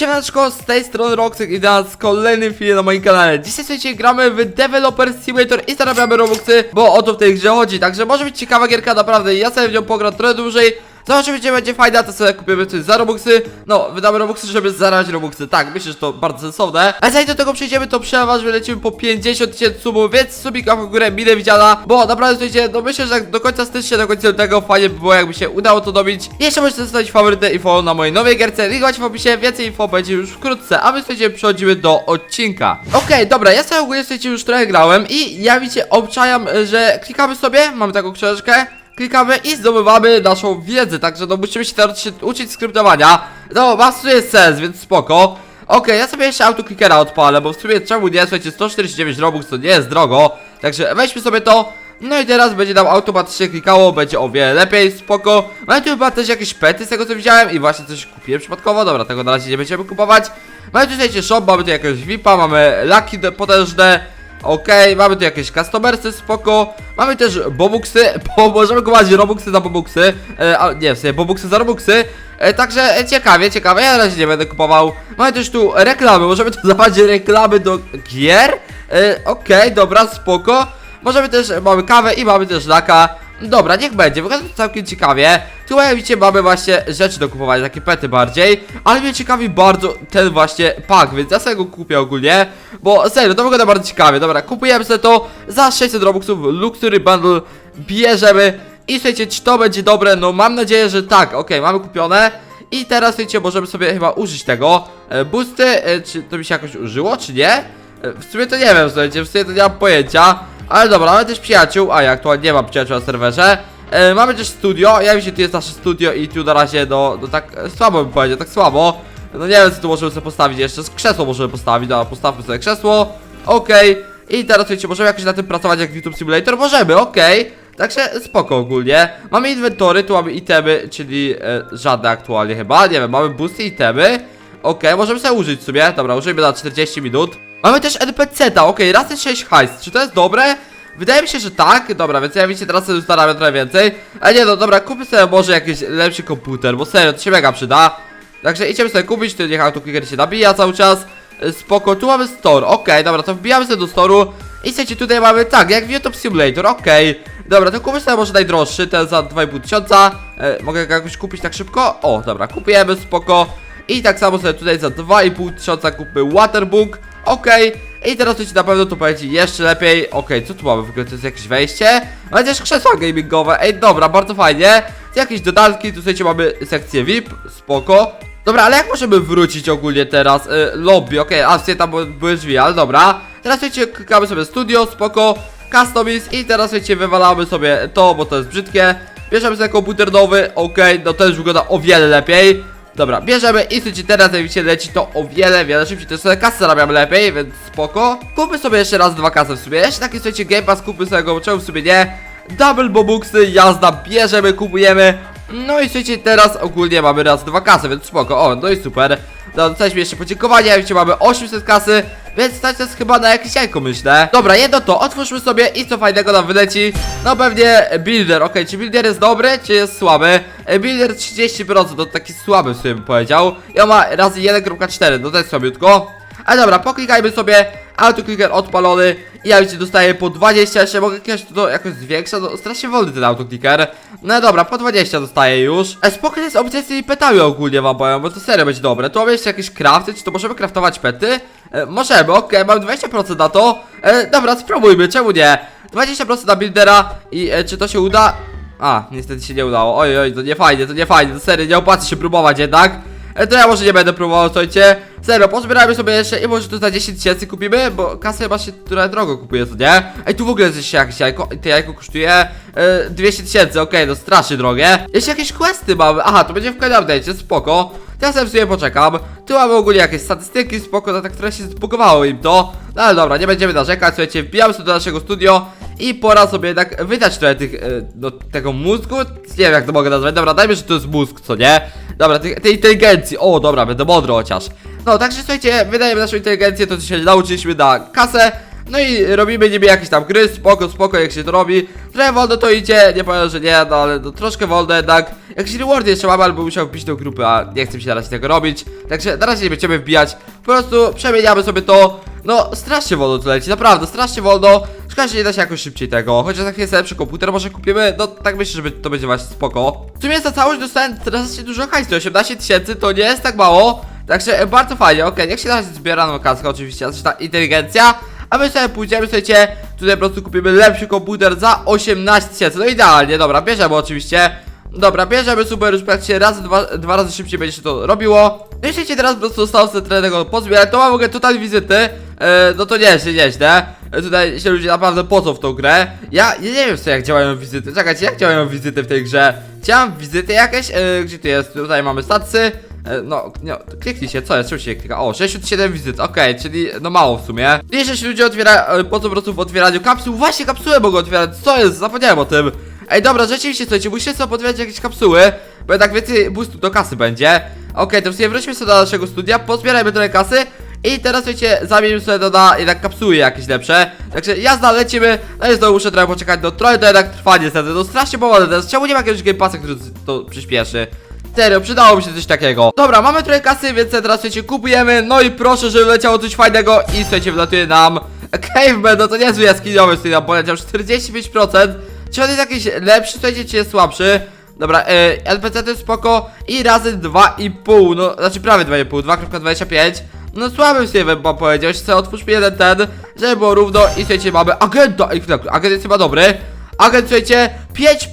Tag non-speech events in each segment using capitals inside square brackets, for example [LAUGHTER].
Siemaneczko, z tej strony Roxek i teraz kolejny film na moim kanale. Dzisiaj słuchajcie, gramy w Developer Simulator i zarabiamy Robuxy, bo o to w tej grze chodzi. Także może być ciekawa gierka, naprawdę, ja sobie w nią pogram trochę dłużej Zobaczymy, gdzie będzie fajna, to sobie kupimy coś za Robuxy. No, wydamy Robuxy, żeby zarabiać Robuxy. Tak, myślę, że to bardzo sensowne. A zanim do tego przejdziemy, to przeważnie lecimy po 50 tysięcy subów Więc subika w górę, mile widziana. Bo naprawdę, słuchajcie, no myślę, że do końca stycznia, do końca tego fajnie by było, jakby się udało to dobić. Jeszcze możecie zostawić faworytę i follow na mojej nowej gierce. Linkować w opisie, więcej info będzie już wkrótce. A my, słuchajcie, przechodzimy do odcinka. Okej, dobra, ja sobie ogólnie, słuchajcie, już trochę grałem I ja, widzicie, obczajam, że klikamy sobie, mamy taką książkę klikamy i zdobywamy naszą wiedzę, także no musimy się teraz uczyć skryptowania. No, ma w sumie sens, więc spoko. Okej, ja sobie jeszcze autoklikera odpalę, bo w sumie czemu nie, słuchajcie, 149 robux to nie jest drogo, także weźmy sobie to. No i teraz będzie nam automatycznie klikało, będzie o wiele lepiej, spoko. Mamy tu chyba też jakieś pety z tego co widziałem i właśnie coś kupiłem przypadkowo, dobra, tego na razie nie będziemy kupować. Mamy tu słuchajcie shop, mamy tu jakiegoś VIPa, mamy laki potężne. Okej, mamy tu jakieś customersy, spoko. Mamy też bobuksy, [LAUGHS] bo możemy kupować robuxy za bobuksy. E, a, Nie, w sensie bobuksy za robuxy. E, Także e, ciekawie, ciekawe, ja na razie nie będę kupował. Mamy też tu reklamy, możemy tu [LAUGHS] zabrać reklamy do gier? E, Okej, dobra, spoko. Możemy też, mamy kawę i mamy też laka Dobra, niech będzie, wygląda to całkiem ciekawie. Tu jak widzicie mamy właśnie rzeczy do kupowania, takie pety bardziej. Ale mnie ciekawi bardzo ten właśnie pak, więc ja sobie go kupię ogólnie Bo serio, to wygląda bardzo ciekawie, dobra, kupujemy sobie to za 600 robuxów Luxury Bundle. Bierzemy I słuchajcie, czy to będzie dobre? No mam nadzieję, że tak, okej, mamy kupione. I teraz wiecie, możemy sobie chyba użyć tego. E, Boosty, e, czy to mi się jakoś użyło, czy nie? E, W sumie to nie wiem, słuchajcie, w sumie to nie mam pojęcia Ale dobra, mamy też przyjaciół, a ja aktualnie nie mam przyjaciół na serwerze e, Mamy też studio, ja wiecie, tu jest nasze studio i tu na razie, no, no tak e, słabo bym powiedział, tak słabo No nie wiem, co tu możemy sobie postawić jeszcze, krzesło możemy postawić, dobra, postawmy sobie krzesło Okej, i teraz wiecie, możemy jakoś na tym pracować jak YouTube Simulator? Możemy, okej Także spoko ogólnie. Mamy inwentory, tu mamy itemy, czyli e, żadne aktualnie chyba. Nie wiem, mamy boosty itemy. Okej, możemy sobie użyć w sumie. Dobra, użyjmy na 40 minut. Mamy też NPC-ta, okej, raz jest 6 hajs. Czy to jest dobre? Wydaje mi się, że tak. Dobra, więc ja wiecie, teraz sobie zastanawiam trochę więcej. Ale nie, no dobra, kupię sobie może jakiś lepszy komputer, bo serio, to się mega przyda. Także idziemy sobie kupić, tu niech autoclicker się nabija cały czas. E, Spoko, tu mamy store, okej, dobra, to wbijamy sobie do storu. I słuchajcie, tutaj mamy tak, jak w YouTube Simulator, okej. Dobra, to kupmy sobie może najdroższy, ten za 2,5 tysiąca. E, mogę go jakoś kupić tak szybko? O, dobra, kupujemy, spoko. I tak samo sobie tutaj za 2,5 tysiąca kupmy Waterbook, okej. I teraz ci na pewno to powiedzie jeszcze lepiej. Okej, co tu mamy? W ogóle to jest jakieś wejście? Mamy też krzesła gamingowe. Ej, dobra, bardzo fajnie. Jakieś dodatki, tu słuchajcie, mamy sekcję VIP, spoko. Dobra, ale jak możemy wrócić ogólnie teraz? Y, lobby, okej, a w sumie tam były- drzwi, ale dobra. Teraz wiecie, klikamy sobie studio, spoko, customize i teraz wiecie, wywalamy sobie to, bo to jest brzydkie. Bierzemy sobie komputer nowy, okej, no to już wygląda o wiele lepiej. Dobra, bierzemy i słuchajcie, teraz jak widzicie, leci to o wiele, wiele szybciej, to sobie kasę zarabiam lepiej, więc spoko. Kupmy sobie jeszcze raz dwa kasy w sumie, jeszcze taki słuchajcie, Game Pass kupmy sobie go, czemu w sumie nie? Double bobuksy, jazda, bierzemy, kupujemy. No i słuchajcie, teraz ogólnie mamy raz dwa kasy, więc spoko, o, no i super. No, dostaliśmy jeszcze podziękowania, wiecie, mamy 800 kasy, więc stać nas chyba na jakieś jajko, myślę. Dobra, jedno to, otwórzmy sobie i co fajnego nam wyleci. No pewnie builder, okej, czy builder jest dobry, czy jest słaby? E, Builder 30%, to taki słaby w sumie bym powiedział. I on ma razy 1.4, no to jest słabiutko. Ale dobra, poklikajmy sobie, autoclicker odpalony i ja wiecie, dostaję po 20, jeszcze mogę jakieś to jakoś zwiększa, no strasznie wolny ten autoclicker. No dobra, po 20 dostaję już. E, spoko jest opcja z tymi petami ogólnie wam powiem, bo to serio będzie dobre. Tu mamy jeszcze jakieś crafty, czy to możemy craftować pety? E, możemy, okej, mam 20% na to. E, dobra, spróbujmy, czemu nie? 20% na buildera i e, czy to się uda? A, niestety się nie udało. Oj, oj, to nie fajnie, to nie fajnie, to serio, nie opłaca się próbować jednak. E, to ja może nie będę próbował, słuchajcie. Serio, pozbieramy sobie jeszcze i może tu za 10 tysięcy kupimy, bo kasę chyba się trochę drogo kupuje, co nie? Ej, tu w ogóle jest jakieś jajko, i to jajko kosztuje e, 200 tysięcy, okej, no strasznie drogie. Jeszcze jakieś questy mamy, aha, to będzie w kolejnym update'cie, spoko. Ja sobie w sumie poczekam. Tu mamy ogólnie jakieś statystyki, spoko, na tak trochę się zbugowało im to. No ale dobra, nie będziemy narzekać, słuchajcie, wbijamy sobie do naszego studio i pora sobie jednak wydać trochę tych, e, no, tego mózgu, nie wiem jak to mogę nazwać, dobra, dajmy, że to jest mózg, co nie? Dobra, tej, tej inteligencji, o dobra, będę mądry chociaż. No, także słuchajcie, wydajemy naszą inteligencję, to co się nauczyliśmy na kasę. No i robimy niby jakiś tam gry, spoko, spoko jak się to robi. Trochę wolno to idzie, nie powiem, że nie, no ale no, troszkę wolno jednak. Jakiś reward jeszcze mamy, albo musiał wbić do grupy, a nie chcę mi się na razie tego robić. Także na razie nie będziemy wbijać. Po prostu przemieniamy sobie to. No, strasznie wolno to leci, naprawdę, strasznie wolno Szkoda, że nie da się jakoś szybciej tego Chociaż jak jest lepszy komputer, może kupimy No, tak myślę, że to będzie właśnie spoko. W sumie za całość dostałem teraz się dużo hajsu 18 tysięcy to nie jest tak mało Także bardzo fajnie, okej, niech się na razie zbiera na kaskę oczywiście, a ta inteligencja a my sobie pójdziemy, słuchajcie, tutaj po prostu kupimy lepszy komputer za 18 tysięcy, no idealnie, dobra, bierzemy oczywiście Dobra, bierzemy super, już praktycznie raz, dwa, dwa razy szybciej będzie się to robiło. No i słuchajcie, teraz po prostu zostało sobie trochę tego pozbierać, to mam w ogóle totalnie wizyty e, No to nieźle, nieźle Tutaj się ludzie naprawdę pocą w tą grę. Ja, ja nie wiem co jak działają wizyty, czekajcie, jak działają wizyty w tej grze? Chciałem wizyty jakieś, e, gdzie tu jest, tutaj mamy stacje E, No, nie, kliknij się, co jest, czemu się klika? O, 67 wizyt, okej, czyli no mało w sumie. Się ludzie otwiera, e, po co po prostu w otwieraniu kapsuł, właśnie kapsuły mogą otwierać, co jest, zapomniałem o tym. Ej, dobra, rzeczywiście, słuchajcie, musicie sobie otwierać jakieś kapsuły Bo jednak więcej boostu do kasy będzie. Okej, to w sumie wróćmy sobie do naszego studia, pozbierajmy trochę kasy i teraz słuchajcie, zamienimy sobie to na jednak kapsuły jakieś lepsze. Także jazda, lecimy. No i znowu muszę trochę poczekać, no trochę to jednak trwa niestety No strasznie powolne teraz, czemu nie ma jakiegoś game passa, który to przyspieszy? Serio, przydałoby się coś takiego. Dobra, mamy trochę kasy, więc teraz słuchajcie, kupujemy. No i proszę, żeby leciało coś fajnego. I słuchajcie, wlatuje nam Caveman, no to niezły jaskiniowy z nam poleciał 45% Czy on jest jakiś lepszy, słuchajcie, czy jest słabszy? Dobra, yy, NPC to jest spoko. I razy 2,5, no znaczy prawie 2,5, 2,25 No słabym sobie bym powiedział, sobie otwórzmy jeden ten Żeby było równo i słuchajcie, mamy agenta Ej, chwilę, agent jest chyba dobry. Agent, słuchajcie,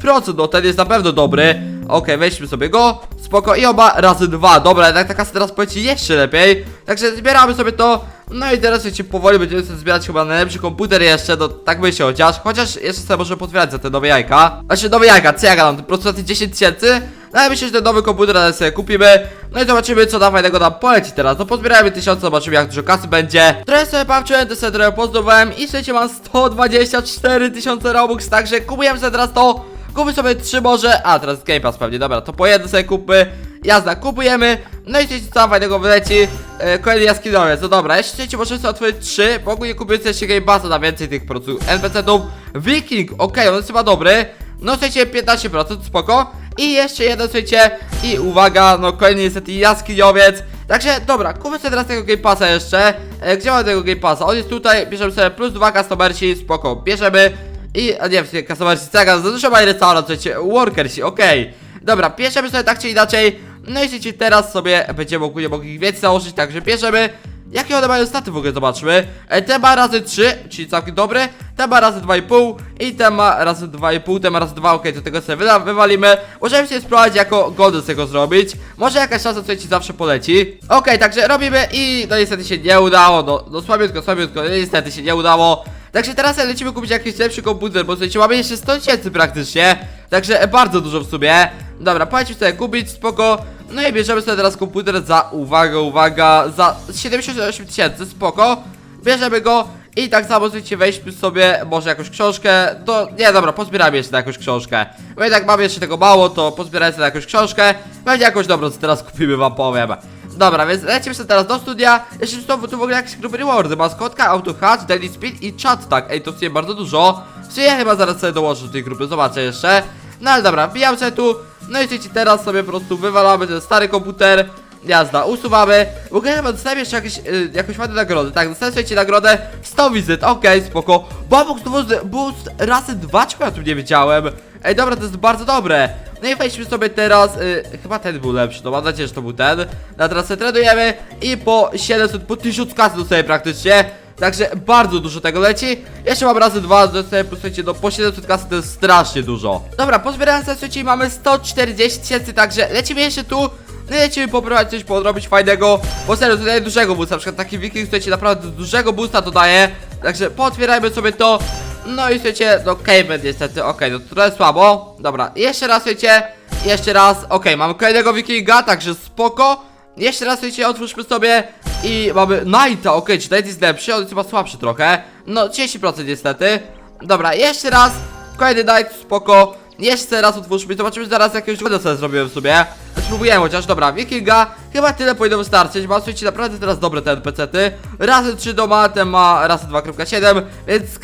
5%, no ten jest na pewno dobry Okej, weźmy sobie go, spoko i oba razy dwa. Dobra, jednak ta kasa teraz poleci jeszcze lepiej. Także zbieramy sobie to. No i teraz słuchajcie, powoli będziemy sobie zbierać chyba najlepszy komputer jeszcze No tak myślę chociaż. Chociaż jeszcze sobie może potwierdzać za te nowe jajka. Znaczy nowe jajka, co ja gadam, po prostu za te 10 tysięcy? No ale myślę, że ten nowy komputer teraz sobie kupimy. No i zobaczymy co da fajnego nam poleci teraz. No pozbierajmy tysiące, zobaczymy jak dużo kasy będzie. Trochę sobie patrzyłem, to sobie trochę pozdobałem I słuchajcie, mam 124 tysiące robux Także kupujemy sobie teraz to Kupmy sobie trzy może, a teraz Game Pass pewnie, dobra, to po jedno sobie kupmy Jazda, kupujemy, no i słuchajcie, co fajnego wyleci. E, Kolejny jaskinowiec, no dobra, jeszcze słuchajcie, możemy sobie otworzyć trzy. Bo ogólnie kupię sobie Game Passa na więcej tych prostu NPC-ów Viking, okej, on jest chyba dobry. No słuchajcie, 15%, spoko. I jeszcze jeden, słuchajcie, i uwaga, no kolejny niestety jaskiniowiec Także, dobra, kupmy sobie teraz tego Game Passa jeszcze. E, Gdzie mamy tego Game Passa? On jest tutaj, bierzemy sobie plus dwa customersi, spoko, bierzemy i, a nie, w sumie kasować cega, za dużo ma restaurant, słuchajcie, workersi, okej. Dobra, bierzemy sobie tak czy inaczej No i słuchajcie, teraz sobie będziemy ogólnie mogli więcej założyć, także bierzemy. Jakie one mają staty w ogóle, zobaczmy. E, Ten ma razy 3, czyli całkiem dobry Ten ma razy 2,5 i ten ma razy 2,5, ten ma razy 2, okej, to tego sobie wyda, wywalimy. Możemy sobie spróbować jako golden z tego zrobić. Może jakaś szansa tutaj ci zawsze poleci. Okej, także robimy i no niestety się nie udało No, no słabiutko, słabiutko, no, niestety się nie udało Także teraz lecimy kupić jakiś lepszy komputer, bo słuchajcie, mamy jeszcze 100 tysięcy praktycznie. Także bardzo dużo w sumie. Dobra, powiedzmy sobie kupić, spoko. No i bierzemy sobie teraz komputer za, uwaga, uwaga, za 78 tysięcy, spoko. Bierzemy go i tak samo słuchajcie, weźmy sobie może jakąś książkę. To, nie dobra, pozbieramy jeszcze na jakąś książkę. Bo jednak mamy jeszcze tego mało, to pozbieramy sobie na jakąś książkę. Będzie jakąś dobrą, co teraz kupimy wam powiem Dobra, więc lecimy sobie teraz do studia. Jeszcze tu, tu w ogóle jakieś grupy rewardy. Maskotka, auto hatch, daily speed i chat tak Ej, to sumie bardzo dużo. Sumie ja chyba zaraz sobie dołożę do tej grupy, zobaczę jeszcze. No ale dobra, wbijam sobie tu. No i słuchajcie, teraz sobie po prostu wywalamy ten stary komputer. Jazda, usuwamy. W ogóle chyba dostałem jeszcze jakieś, y, jakąś ładną nagrodę. Tak, dostałem słuchajcie nagrodę 100 wizyt, okej, spoko. Babuk to boost razy 2, czego ja tu nie wiedziałem? Ej, dobra, to jest bardzo dobre No i wejdźmy sobie teraz, y, chyba ten był lepszy, to mam nadzieję, że to był ten. No teraz sobie tradujemy i po 700, po 1000 kasy dostaję praktycznie. Także bardzo dużo tego leci. Jeszcze mam razy dwa, dostaję słuchajcie, no po 700 kasy to jest strasznie dużo. Dobra, pozbierałem sobie, mamy 140 tysięcy, także lecimy jeszcze tu. No i lecimy poprowadzić coś, podrobić fajnego. Bo serio, tutaj dużego boosta, na przykład taki wiking, słuchajcie, naprawdę dużego boosta to daje Także pootwierajmy sobie to No i słuchajcie, no Caveman niestety, okej, no to trochę słabo. Dobra, jeszcze raz, słuchajcie, jeszcze raz, okej, mamy kolejnego wikinga, także spoko. Jeszcze raz, słuchajcie, otwórzmy sobie I mamy Knighta, okej, czy Knight jest lepszy? On jest chyba słabszy trochę. No, 30% niestety. Dobra, jeszcze raz Kolejny Knight, spoko. Jeszcze raz otwórzmy, zobaczymy zaraz jakiegoś goda sobie zrobiłem sobie Spróbujemy chociaż, dobra, Wikinga chyba tyle powinno wystarczyć, bo słuchajcie, naprawdę teraz dobre te NPC-ty. Razy 3 doma, ten ma razy 2.7, więc z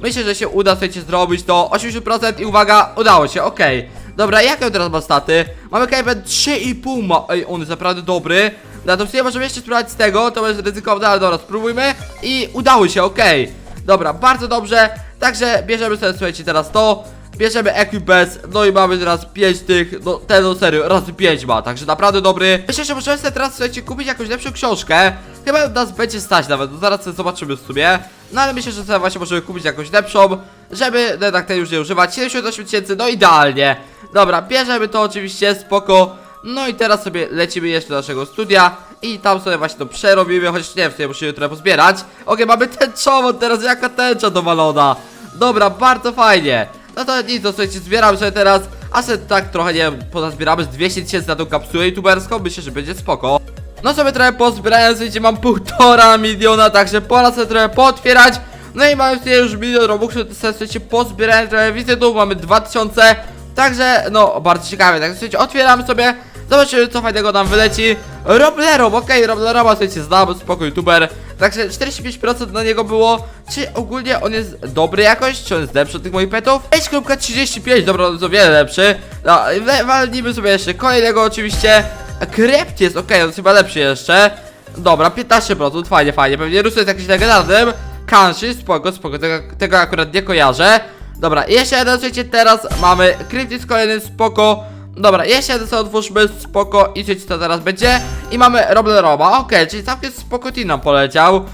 myślę, że się uda, słuchajcie, zrobić to 80% i uwaga, udało się, okej. Dobra, jakie teraz ma staty? Mamy Cavebed 3,5 ma, ej, on jest naprawdę dobry. Na to w sumie możemy jeszcze spróbować z tego, to jest ryzykowne, ale dobra, spróbujmy I udało się, okej. Dobra, bardzo dobrze, także bierzemy sobie, słuchajcie, teraz to Bierzemy Equibus, no i mamy teraz 5 tych, no ten no serio, razy 5 ma, także naprawdę dobry. Myślę, że możemy sobie teraz, słuchajcie, kupić jakąś lepszą książkę. Chyba nas będzie stać nawet, no zaraz sobie zobaczymy w sumie. No ale myślę, że sobie właśnie możemy kupić jakąś lepszą Żeby no, jednak tej już nie używać. 78 tysięcy, no idealnie. Dobra, bierzemy to oczywiście, spoko. No i teraz sobie lecimy jeszcze do naszego studia I tam sobie właśnie to przerobimy, chociaż nie wiem, sobie musimy trochę pozbierać. Okej, mamy tęczową teraz, jaka tęcza dowalona. Dobra, bardzo fajnie no to nic, to słuchajcie, zbieram sobie teraz A sobie tak trochę, nie wiem, pozbieramy z 200 tysięcy na tą kapsułę youtuberską? Myślę, że będzie spoko. No sobie trochę pozbierałem, słuchajcie, mam półtora [LAUGHS] miliona Także pora sobie trochę pootwierać. No i mamy tutaj już milion robuxów To sobie, słuchajcie, pozbierałem trochę wizytów Mamy 2000 Także, no, bardzo ciekawe Także, słuchajcie, otwieramy sobie. Zobaczymy, co fajnego nam wyleci. Roblerob, okej, Robleroba, słuchajcie, znam, spoko youtuber Także 45% na niego było. Czy ogólnie on jest dobry jakoś? Czy on jest lepszy od tych moich petów? 5.35, dobra, on jest o wiele lepszy. No, walnijmy sobie jeszcze kolejnego oczywiście. Krept jest, okej, on jest chyba lepszy jeszcze. Dobra, 15%, fajnie, fajnie Pewnie Russo jest jakiś legendarnym Kanshi, spoko, spoko, tego, tego akurat nie kojarzę. Dobra, jeszcze słuchajcie, teraz mamy Kryptis kolejny, spoko Dobra, jeszcze jeden sobie otwórzmy, spoko i słuchajcie, co teraz będzie. I mamy Robleroba, okej, czyli całkiem spoko team nam poleciał.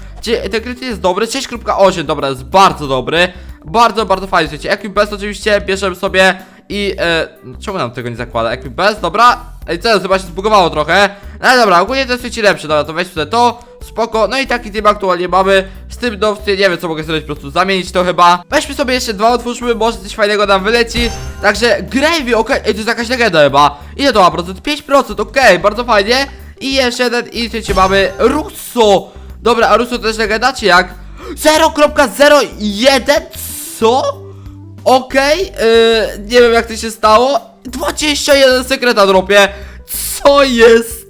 Kryty jest dobry, 6.8, dobra, jest bardzo dobry. Bardzo, bardzo fajny, słuchajcie, Equibest oczywiście bierzemy sobie i e, czemu nam tego nie zakłada? Equibest, dobra. Ej, co, chyba się zbugowało trochę. No dobra, ogólnie to jest słuchajcie lepsze, dobra, to weź sobie to Spoko, no i taki team aktualnie mamy Z tym do nie wiem co mogę zrobić, po prostu zamienić to chyba Weźmy sobie jeszcze dwa, otwórzmy, może coś fajnego nam wyleci Także Gravy, okej, ej, to jest jakaś legenda chyba Ile to ma procent? 5%, okej, bardzo fajnie I jeszcze jeden, i słuchajcie, mamy Russo Dobra, a Russo to jest legenda, czy jak? 0.01, co? Okej, yy, nie wiem jak to się stało 21 sekreta dropie Co jest?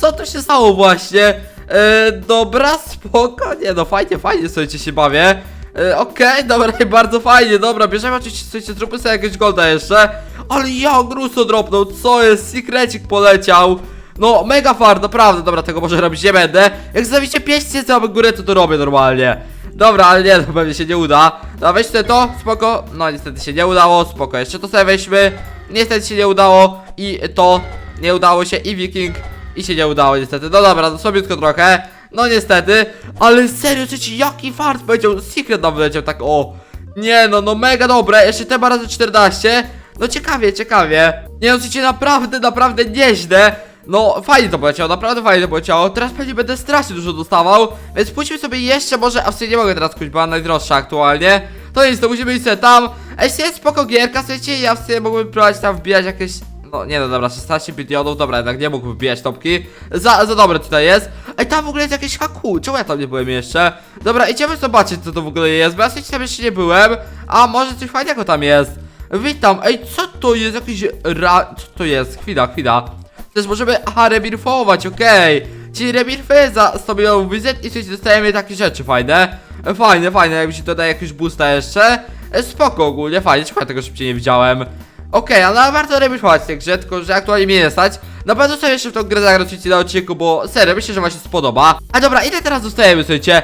Co to się stało właśnie? Yy, dobra, spoko, nie no fajnie, fajnie słuchajcie się bawię. Yy, Okej, dobra, [LAUGHS] bardzo fajnie, dobra, bierzemy oczywiście, słuchajcie, zróbmy sobie jakiegoś golda jeszcze. Ale ja Gruso dropnął, co jest? Secrecik poleciał. No, mega fart, naprawdę, dobra, tego może robić nie będę. Jak zostawicie 5 tysięcy łapek górę, to to robię normalnie. Dobra, ale nie, pewnie się nie uda. No, weź sobie to, spoko. No, niestety się nie udało, spoko, jeszcze to sobie weźmy. Niestety się nie udało I to nie udało się, i Viking I się nie udało niestety, no dobra, no słabiutko trochę. No niestety, ale serio, słuchajcie, jaki fart powiedział. Secret nam wyleciał tak, o. Nie no, no mega dobre, jeszcze te razy 14 No ciekawie, ciekawie. Nie no, słuchajcie, naprawdę, naprawdę nieźle. No, fajnie to poleciało, naprawdę fajnie to poleciało. Teraz pewnie będę strasznie dużo dostawał Więc pójdźmy sobie jeszcze, może, a w sumie nie mogę teraz kupić, bo ona najdroższa aktualnie. To nic, to musimy iść sobie tam. A jeśli jest spoko gierka, słuchajcie, ja w sumie mógłbym próbować tam wbijać jakieś no nie no dobra, 16 bilionów, dobra, jednak nie mógłbym wbijać topki. Za, za dobre tutaj jest. Ej, tam w ogóle jest jakieś haku, czemu ja tam nie byłem jeszcze? Dobra, idziemy zobaczyć co to w ogóle jest, bo ja tam jeszcze nie byłem. A może coś fajnego tam jest? Witam, ej, co to jest? Jakiś ra... Co to jest? Chwila, chwila. Też możemy, aha, rebirfować, okej. Czyli rebirfy za 100 milionów wizyt i coś dostajemy takie rzeczy fajne. Fajne, fajne, jakby się dodaje jakiś boosta jeszcze. E, Spoko ogólnie, fajnie, czemu ja tego szybciej nie widziałem Okej, ale warto rebirfować tę grze, tylko że aktualnie mnie nie stać. Na pewno sobie jeszcze w tą grę zagrać na odcinku, bo serio, myślę, że wam się spodoba. A dobra, ile teraz dostajemy, słuchajcie?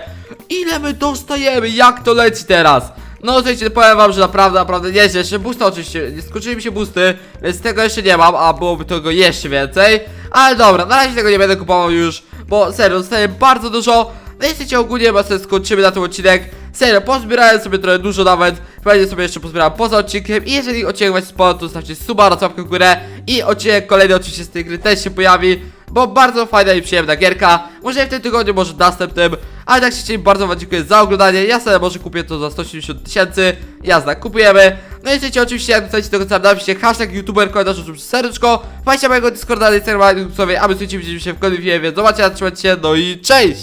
Ile my dostajemy? Jak to leci teraz? No słuchajcie, powiem wam, że naprawdę, naprawdę nieźle. Jeszcze boosta oczywiście, nie skończyły mi się boosty Więc tego jeszcze nie mam, a byłoby tego jeszcze więcej. Ale dobra, na razie tego nie będę kupował już Bo serio, dostaję bardzo dużo. No i słuchajcie, ogólnie chyba sobie skończymy na ten odcinek. Serio, pozbierałem sobie trochę dużo nawet Pewnie sobie jeszcze pozbierałem poza odcinkiem I jeżeli odcinek was spodobał, to zostawcie suba oraz łapkę w górę I odcinek kolejny oczywiście z tej gry też się pojawi bo bardzo fajna i przyjemna gierka. Może w tym tygodniu, może następnym. Ale tak się bardzo wam dziękuję za oglądanie. Ja sobie może kupię to za 170 tysięcy. Jazda, kupujemy. No i chcecie oczywiście, jak dostajecie do końca Napiszcie hashtag youtuber, komentarz, oczywiście serduszko. Wpadźcie mojego Discorda, Instagrama, YouTube sobie Aby słuchajcie, widzimy się w kolejnym filmie Więc zobaczcie, trzymajcie się, no i cześć!